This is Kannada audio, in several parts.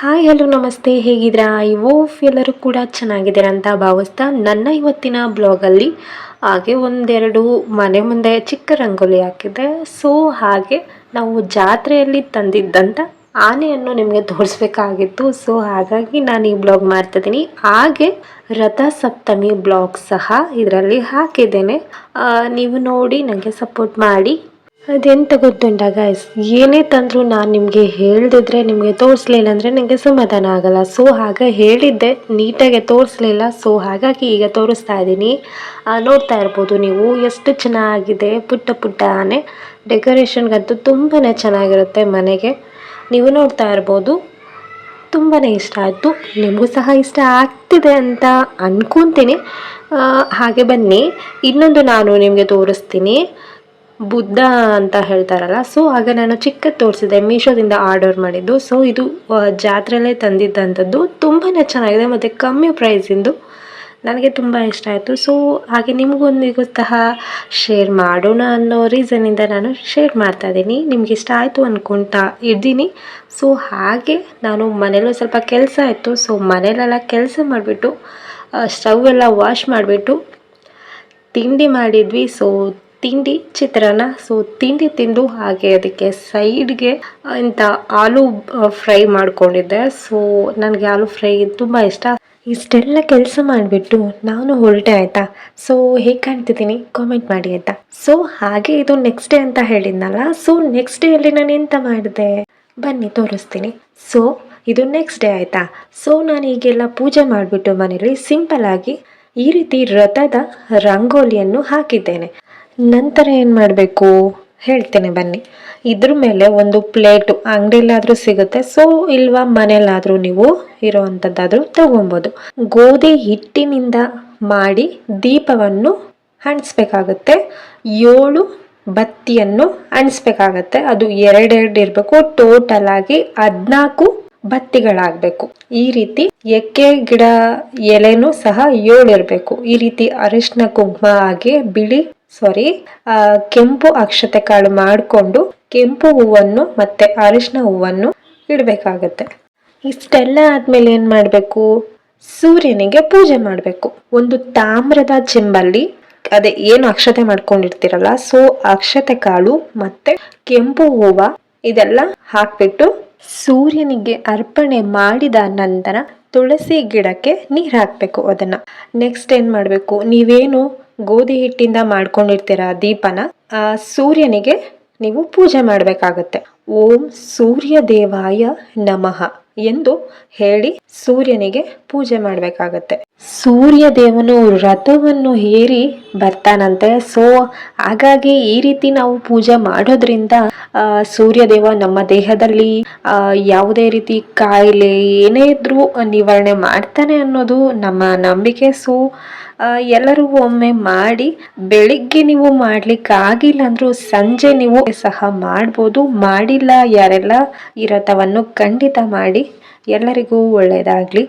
ಹಾಯ್ ಹಲೋ ನಮಸ್ತೆ. ಹೇಗಿದ್ದೀರಾ? ಐ ಓಫ್ ಎಲ್ಲರೂ ಕೂಡ ಚೆನ್ನಾಗಿದ್ದೀರಾ ಅಂತ ಭಾವಿಸ್ತಾ ನನ್ನ ಇವತ್ತಿನ ಬ್ಲಾಗಲ್ಲಿ ಹಾಗೆ ಒಂದೆರಡು ಮನೆ ಮುಂದೆ ಚಿಕ್ಕ ರಂಗೋಲಿ ಹಾಕಿದೆ ಸೊ ಹಾಗೆ ನಾವು ಜಾತ್ರೆಯಲ್ಲಿ ತಂದಿದ್ದಂಥ ಆನೆಯನ್ನು ನಿಮಗೆ ತೋರಿಸ್ಬೇಕಾಗಿತ್ತು. ಸೊ ಹಾಗಾಗಿ ನಾನು ಈ ಬ್ಲಾಗ್ ಮಾಡ್ತಿದ್ದೀನಿ ಹಾಗೆ ರಥ ಸಪ್ತಮಿ ಬ್ಲಾಗ್ ಸಹ ಇದರಲ್ಲಿ ಹಾಕಿದ್ದೇನೆ. ನೀವು ನೋಡಿ ನನಗೆ ಸಪೋರ್ಟ್ ಮಾಡಿ. ಅದೆಂತ ಗೊತ್ತುಂಟ ಗಾಯ್ಸ್ ಏನೇ ತಂದರೂ ನಾನು ನಿಮಗೆ ಹೇಳ್ದಿದ್ರೆ ನಿಮಗೆ ತೋರಿಸ್ಲಿಲ್ಲ ಅಂದರೆ ನನಗೆ ಸಮಾಧಾನ ಆಗಲ್ಲ. ಸೊ ಹಾಗೆ ಹೇಳಿದ್ದೆ. ನೀಟಾಗಿ ತೋರಿಸ್ಲಿಲ್ಲ. ಸೊ ಹಾಗಾಗಿ ಈಗ ತೋರಿಸ್ತಾ ಇದ್ದೀನಿ. ನೋಡ್ತಾ ಇರ್ಬೋದು ನೀವು ಎಷ್ಟು ಚೆನ್ನಾಗಿದೆ ಪುಟ್ಟ ಪುಟ್ಟ ಆನೆ ಡೆಕೋರೇಷನ್ಗಂತೂ ತುಂಬಾ ಚೆನ್ನಾಗಿರುತ್ತೆ ಮನೆಗೆ. ನೀವು ನೋಡ್ತಾ ಇರ್ಬೋದು. ತುಂಬಾ ಇಷ್ಟ ಆಯಿತು. ನಿಮಗೂ ಸಹ ಇಷ್ಟ ಆಗ್ತಿದೆ ಅಂತ ಅಂದ್ಕೊತೀನಿ ಹಾಗೆ ಬನ್ನಿ. ಇನ್ನೊಂದು ನಾನು ನಿಮಗೆ ತೋರಿಸ್ತೀನಿ. ಬುದ್ಧ ಅಂತ ಹೇಳ್ತಾರಲ್ಲ ಸೊ ಆಗ ನಾನು ಚಿಕ್ಕದು ತೋರಿಸಿದೆ, ಮೀಶೋದಿಂದ ಆರ್ಡರ್ ಮಾಡಿದ್ದು. ಸೊ ಇದು ಜಾತ್ರೆಲೇ ತಂದಿದ್ದಂಥದ್ದು ತುಂಬಾ ಚೆನ್ನಾಗಿದೆ, ಮತ್ತು ಕಮ್ಮಿ ಪ್ರೈಸಿಂದು ನನಗೆ ತುಂಬ ಇಷ್ಟ ಆಯಿತು. ಸೊ ಹಾಗೆ ನಿಮಗೊಂದಿಗೂ ಸಹ ಶೇರ್ ಮಾಡೋಣ ಅನ್ನೋ ರೀಸನಿಂದ ನಾನು ಶೇರ್ ಮಾಡ್ತಾ ಇದ್ದೀನಿ. ನಿಮ್ಗೆ ಇಷ್ಟ ಆಯಿತು ಅಂದ್ಕೊಳ್ತಾ ಇದ್ದೀನಿ. ಸೊ ಹಾಗೆ ನಾನು ಮನೇಲೂ ಸ್ವಲ್ಪ ಕೆಲಸ ಆಯಿತು ಸೊ ಮನೇಲೆಲ್ಲ ಕೆಲಸ ಮಾಡಿಬಿಟ್ಟು ಸ್ಟವ್ ಎಲ್ಲ ವಾಶ್ ಮಾಡಿಬಿಟ್ಟು, ತಿಂಡಿ ಮಾಡಿದ್ವಿ. ಸೊ ತಿಂಡಿ ಚಿತ್ರಾನ್ನ. ಸೊ ತಿಂಡಿ ತಿಂದು ಹಾಗೆ ಅದಕ್ಕೆ ಸೈಡ್ಗೆ ಇಂಥ ಆಲೂ ಫ್ರೈ ಮಾಡ್ಕೊಂಡಿದ್ದೆ. ಸೊ ನನಗೆ ಆಲೂ ಫ್ರೈ ತುಂಬ ಇಷ್ಟ. ಇಷ್ಟೆಲ್ಲ ಕೆಲಸ ಮಾಡಿಬಿಟ್ಟು ನಾನು ಹೊರಟೆ ಆಯಿತಾ? ಸೊ ಹೇಗೆ ಕಾಣ್ತಿದ್ದೀನಿ? ಕಾಮೆಂಟ್ ಮಾಡಿ ಆಯಿತಾ? ಸೊ ಹಾಗೆ ಇದು ನೆಕ್ಸ್ಟ್ ಡೇ ಅಂತ ಹೇಳಿದ್ನಲ್ಲ? ಸೊ ನೆಕ್ಸ್ಟ್ ಡೇಯಲ್ಲಿ ನಾನು ಎಂತ ಮಾಡಿದೆ? ಬನ್ನಿ, ತೋರಿಸ್ತೀನಿ. ಸೊ ಇದು ನೆಕ್ಸ್ಟ್ ಡೇ ಆಯಿತಾ? ಸೊ ನಾನು ಈಗೆಲ್ಲ ಪೂಜೆ ಮಾಡಿಬಿಟ್ಟು ಮನೇಲಿ ಸಿಂಪಲ್ ಆಗಿ ಈ ರೀತಿ ರಥದ ರಂಗೋಲಿಯನ್ನು ಹಾಕಿದ್ದೇನೆ. ನಂತರ ಏನು ಮಾಡಬೇಕು? ಹೇಳ್ತೇನೆ ಬನ್ನಿ. ಇದ್ರ ಮೇಲೆ ಒಂದು ಪ್ಲೇಟು ಅಂಗಡಿಯಲ್ಲಾದರೂ ಸಿಗುತ್ತೆ. ಸೊ ಇಲ್ವಾ ಮನೆಯಲ್ಲಾದರೂ ನೀವು ಇರೋವಂಥದ್ದಾದರೂ ತಗೊಬೋದು. ಗೋಧಿ ಹಿಟ್ಟಿನಿಂದ ಮಾಡಿ ದೀಪವನ್ನು ಹಣಿಸ್ಬೇಕಾಗತ್ತೆ ಏಳು ಬತ್ತಿಯನ್ನು ಅಣಿಸ್ಬೇಕಾಗತ್ತೆ ಅದು ಎರಡೆರಡು ಇರಬೇಕು. ಟೋಟಲ್ ಆಗಿ ಹದಿನಾಲ್ಕು ಬತ್ತಿಗಳಾಗಬೇಕು. ಈ ರೀತಿ ಎಕ್ಕೆ ಗಿಡ ಎಲೆನೂ ಸಹ ಏಳು ಇರಬೇಕು. ಈ ರೀತಿ ಅರಿಶಿನ, ಕುಂಕುಮ ಹಾಗೆ ಬಿಳಿ ಸಾರಿ ಕೆಂಪು ಅಕ್ಷತೆ ಕಾಳು ಮಾಡಿಕೊಂಡು ಕೆಂಪು ಹೂವನ್ನು ಮತ್ತೆ ಅರಿಶಿನ ಹೂವನ್ನು ಇಡಬೇಕಾಗತ್ತೆ. ಇಷ್ಟೆಲ್ಲ ಆದ್ಮೇಲೆ ಏನ್ ಮಾಡಬೇಕು? ಸೂರ್ಯನಿಗೆ ಪೂಜೆ ಮಾಡಬೇಕು. ಒಂದು ತಾಮ್ರದ ಚೆಂಬಲ್ಲಿ, ಅದೇ ಏನು ಅಕ್ಷತೆ ಮಾಡ್ಕೊಂಡಿರ್ತೀರಲ್ಲ, ಸೊ ಅಕ್ಷತೆ ಕಾಳು ಮತ್ತೆ ಕೆಂಪು ಹೂವ ಇದೆಲ್ಲ ಹಾಕ್ಬಿಟ್ಟು ಸೂರ್ಯನಿಗೆ ಅರ್ಪಣೆ ಮಾಡಿದ ನಂತರ ತುಳಸಿ ಗಿಡಕ್ಕೆ ನೀರು ಹಾಕಬೇಕು ಅದನ್ನ. ನೆಕ್ಸ್ಟ್ ಏನ್ ಮಾಡಬೇಕು? ನೀವೇನು ಗೋಧಿ ಹಿಟ್ಟಿಂದ ಮಾಡ್ಕೊಂಡಿರ್ತೀರ ದೀಪನ, ಆ ಸೂರ್ಯನಿಗೆ ನೀವು ಪೂಜೆ ಮಾಡಬೇಕಾಗತ್ತೆ. ಓಂ ಸೂರ್ಯ ದೇವಾಯ ನಮಃ ಎಂದು ಹೇಳಿ ಸೂರ್ಯನಿಗೆ ಪೂಜೆ ಮಾಡಬೇಕಾಗತ್ತೆ. ಸೂರ್ಯ ದೇವನು ರಥವನ್ನು ಹೇರಿ ಬರ್ತಾನಂತೆ. ಸೊ ಹಾಗಾಗಿ ಈ ರೀತಿ ನಾವು ಪೂಜೆ ಮಾಡೋದ್ರಿಂದ ಆ, ಸೂರ್ಯ ದೇವ ನಮ್ಮ ದೇಹದಲ್ಲಿ ಯಾವುದೇ ರೀತಿ ಕಾಯಿಲೆ ಏನೇ ಇದ್ರೂ ನಿವಾರಣೆ ಮಾಡ್ತಾನೆ ಅನ್ನೋದು ನಮ್ಮ ನಂಬಿಕೆ. ಸೊ ಎಲ್ಲರೂ ಒಮ್ಮೆ ಮಾಡಿ ಬೆಳಿಗ್ಗೆ ನೀವು ಮಾಡ್ಲಿಕ್ಕೆ ಆಗಿಲ್ಲ ಅಂದ್ರೂ ಸಂಜೆ ನೀವು ಸಹ ಮಾಡ್ಬೋದು. ಮಾಡಿಲ್ಲ ಯಾರೆಲ್ಲ ಇರತವನ್ನು ಖಂಡಿತ ಮಾಡಿ ಎಲ್ಲರಿಗೂ ಒಳ್ಳೆಯದಾಗಲಿ.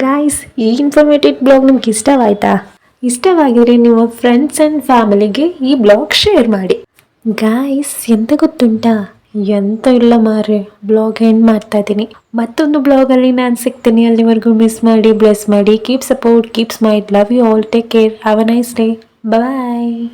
ಗಾಯ್ಸ್ ಈ ಇನ್ಫಾರ್ಮೇಟಿವ್ ಬ್ಲಾಗ್ ನಿಮ್ಗೆ ಇಷ್ಟವಾಯ್ತಾ? ಇಷ್ಟವಾಗಿದ್ರೆ ನೀವು ಫ್ರೆಂಡ್ಸ್ ಆ್ಯಂಡ್ ಫ್ಯಾಮಿಲಿಗೆ ಈ ಬ್ಲಾಗ್ ಶೇರ್ ಮಾಡಿ. ಗಾಯ್ಸ್ ಎಂತ ಗೊತ್ತುಂಟಾ? ಎಂತ ಇಲ್ಲ ಮಾರೆ ಬ್ಲಾಗ್ ಎಂಡ್ ಮಾಡ್ತಾ ಇದ್ದೀನಿ. ಮತ್ತೊಂದು ಬ್ಲಾಗಲ್ಲಿ ನಾನು ಸಿಗ್ತೀನಿ. ಅಲ್ಲಿವರೆಗೂ ಮಿಸ್ ಮಾಡಿ ಬ್ಲೆಸ್ ಮಾಡಿ. Keep support keep smile love you all take care have a nice day bye